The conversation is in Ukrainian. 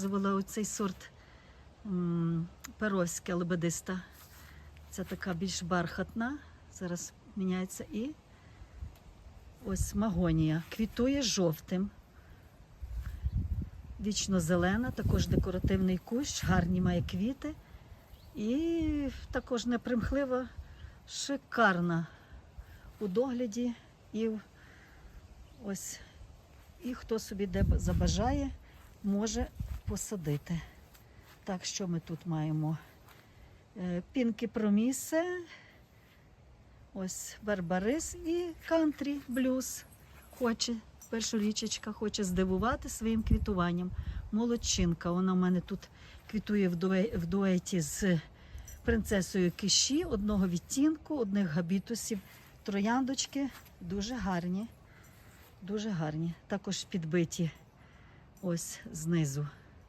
показувала оцей сорт перовська лебедиста. Це така більш бархатна. Зараз міняється і ось магонія. Квітує жовтим. Вічно зелена, також декоративний кущ, гарні має квіти. І також непримхлива, шикарна у догляді. І ось і хто собі де забажає, може посадити. Так, що ми тут маємо? Е, Пінки промісе, ось барбарис і кантрі блюз. Хоче, першорічечка хоче здивувати своїм квітуванням. Молодчинка. Вона в мене тут квітує в дуеті з принцесою киші одного відтінку, одних габітусів. Трояндочки дуже гарні. Дуже гарні. Також підбиті ось знизу.